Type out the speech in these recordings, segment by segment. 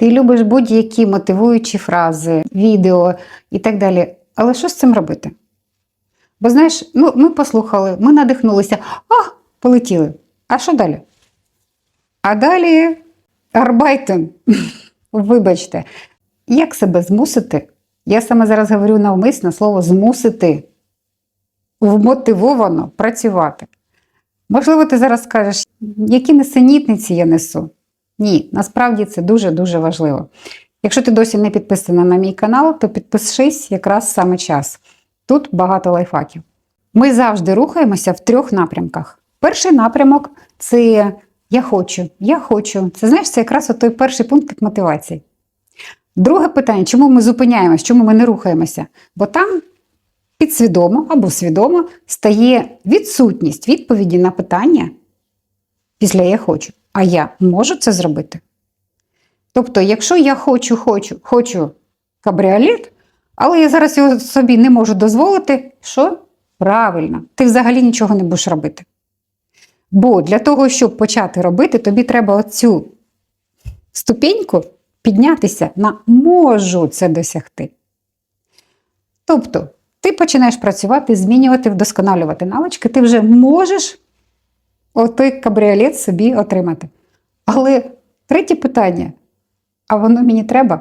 Ти любиш будь-які мотивуючі фрази, відео і так далі. Але що з цим робити? Бо знаєш, ну, ми послухали, ми надихнулися, а, полетіли. А що далі? А далі арбайтен. Вибачте, як себе змусити? Я саме зараз говорю навмисно слово змусити вмотивовано працювати. Можливо, ти зараз скажеш, які несенітниці я несу. Ні, насправді це дуже-дуже важливо. Якщо ти досі не підписана на мій канал, то підпишись якраз саме час. Тут багато лайфхаків. Ми завжди рухаємося в трьох напрямках. Перший напрямок це я хочу, я хочу. Це знаєш, це якраз той перший пункт мотивації. Друге питання, чому ми зупиняємось, чому ми не рухаємося? Бо там підсвідомо або свідомо стає відсутність відповіді на питання після я хочу. А я можу це зробити? Тобто, якщо я хочу, хочу, хочу кабріолет, але я зараз його собі не можу дозволити, що? Правильно, ти взагалі нічого не будеш робити. Бо для того, щоб почати робити, тобі треба оцю ступеньку піднятися на можу це досягти. Тобто, ти починаєш працювати, змінювати, вдосконалювати навички, ти вже можеш отой кабріолет собі отримати. Але третє питання: а воно мені треба?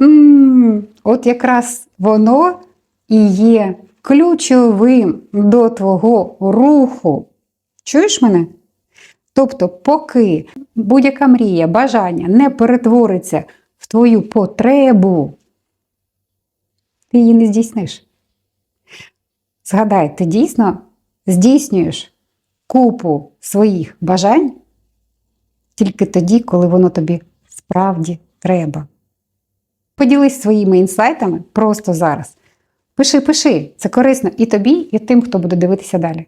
м от якраз воно і є ключовим до твого руху. Чуєш мене? Тобто, поки будь-яка мрія, бажання не перетвориться в твою потребу, ти її не здійсниш. Згадай, ти дійсно здійснюєш купу своїх бажань тільки тоді, коли воно тобі справді треба. Поділись своїми інсайтами просто зараз. Пиши, пиши, це корисно і тобі, і тим, хто буде дивитися далі.